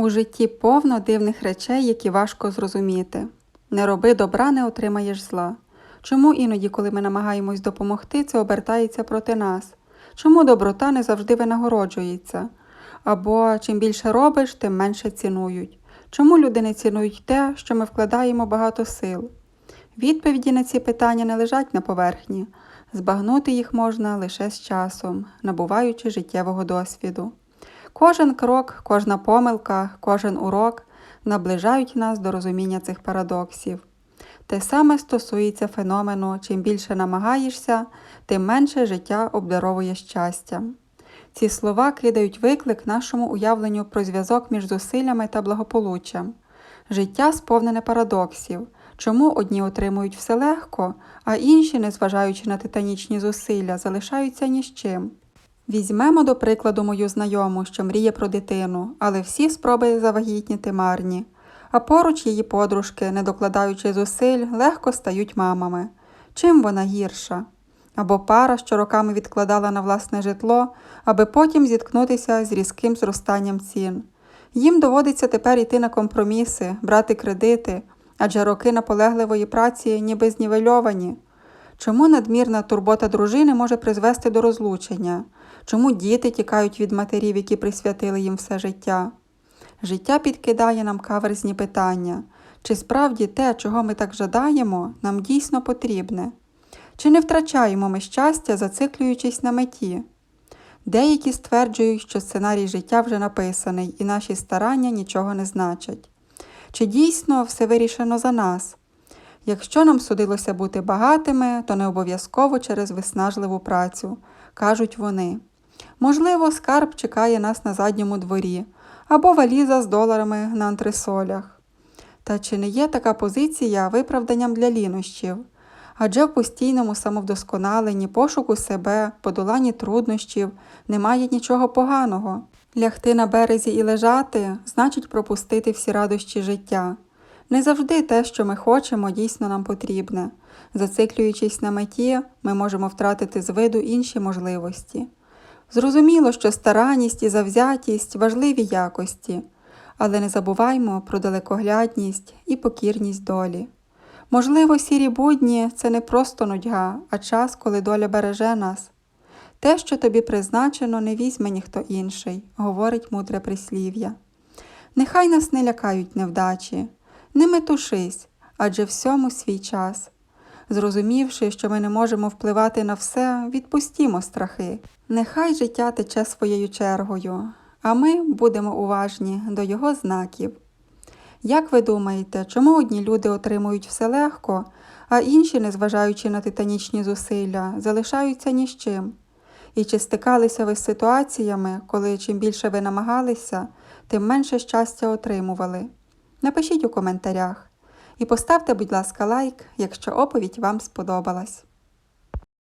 У житті повно дивних речей, які важко зрозуміти. Не роби добра, не отримаєш зла. Чому іноді, коли ми намагаємось допомогти, це обертається проти нас? Чому доброта не завжди винагороджується? Або чим більше робиш, тим менше цінують. Чому люди не цінують те, що ми вкладаємо багато сил? Відповіді на ці питання не лежать на поверхні. Збагнути їх можна лише з часом, набуваючи життєвого досвіду. Кожен крок, кожна помилка, кожен урок наближають нас до розуміння цих парадоксів. Те саме стосується феномену чим більше намагаєшся, тим менше життя обдаровує щастям. Ці слова кидають виклик нашому уявленню про зв'язок між зусиллями та благополуччям. Життя сповнене парадоксів, чому одні отримують все легко, а інші, незважаючи на титанічні зусилля, залишаються ні з чим. Візьмемо до прикладу мою знайому, що мріє про дитину, але всі спроби завагітніти марні. А поруч її подружки, не докладаючи зусиль, легко стають мамами. Чим вона гірша? Або пара, що роками відкладала на власне житло, аби потім зіткнутися з різким зростанням цін. Їм доводиться тепер йти на компроміси, брати кредити, адже роки наполегливої праці ніби знівельовані. Чому надмірна турбота дружини може призвести до розлучення? Чому діти тікають від матерів, які присвятили їм все життя? Життя підкидає нам каверзні питання, чи справді те, чого ми так жадаємо, нам дійсно потрібне? Чи не втрачаємо ми щастя, зациклюючись на меті? Деякі стверджують, що сценарій життя вже написаний і наші старання нічого не значать. Чи дійсно все вирішено за нас? Якщо нам судилося бути багатими, то не обов'язково через виснажливу працю, кажуть вони. Можливо, скарб чекає нас на задньому дворі або валіза з доларами на антресолях. Та чи не є така позиція виправданням для лінощів? Адже в постійному самовдосконаленні, пошуку себе, подоланні труднощів немає нічого поганого. Лягти на березі і лежати значить пропустити всі радощі життя. Не завжди те, що ми хочемо, дійсно нам потрібне. Зациклюючись на меті, ми можемо втратити з виду інші можливості. Зрозуміло, що старанність і завзятість важливі якості, але не забуваймо про далекоглядність і покірність долі. Можливо, сірі будні це не просто нудьга, а час, коли доля береже нас. Те, що тобі призначено, не візьме ніхто інший, говорить мудре прислів'я. Нехай нас не лякають невдачі, не метушись, адже всьому свій час. Зрозумівши, що ми не можемо впливати на все, відпустімо страхи. Нехай життя тече своєю чергою, а ми будемо уважні до його знаків. Як ви думаєте, чому одні люди отримують все легко, а інші, незважаючи на титанічні зусилля, залишаються ні з чим? І чи стикалися ви з ситуаціями, коли чим більше ви намагалися, тим менше щастя отримували? Напишіть у коментарях і поставте, будь ласка, лайк, якщо оповідь вам сподобалась.